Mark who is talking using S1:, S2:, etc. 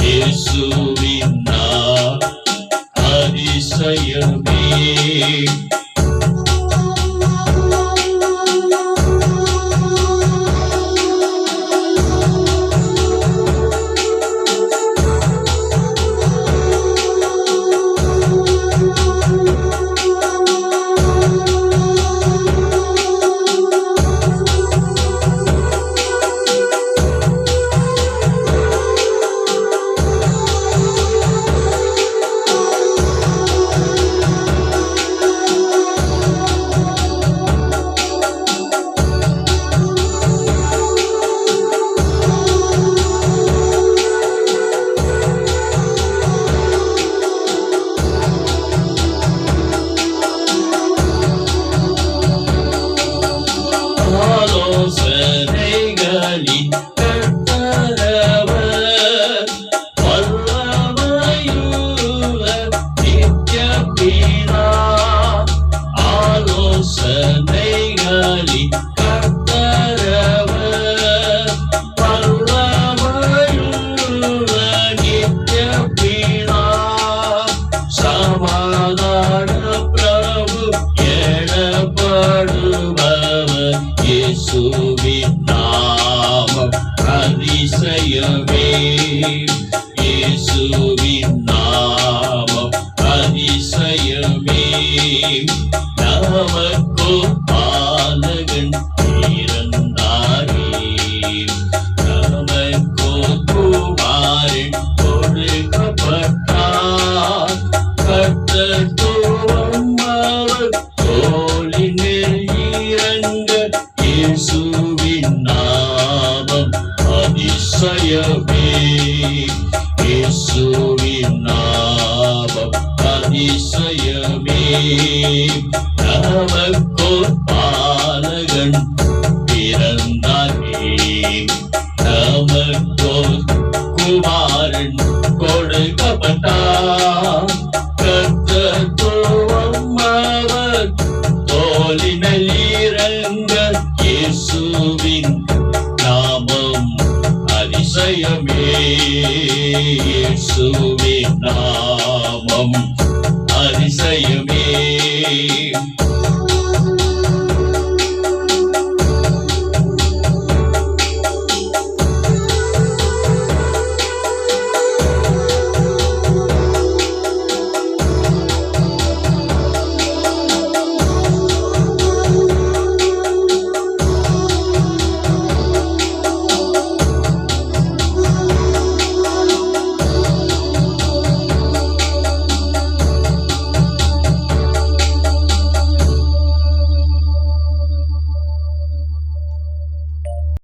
S1: இயேசுவின் நாமம் அதிசயமே. இயேசுவின் நாமம் அதிசயமே. இயேசுவின் நாமம் அதிசயமே. நமக்கு பாலகன் பிறந்தாரே நமக்கு குமாரன் கொடுக்கப்பட்டார் அதிசயமே பாலகன் பிறந்தாரே நமக்கு குமாரன் கொடுக்கப்பட்டார். கர்த்தத்துவம் அவர் தோளினில் இறங்க இயேசுவின் நாமம். அதிசயமே இயேசுவின் நாமம். அதிசயமே name.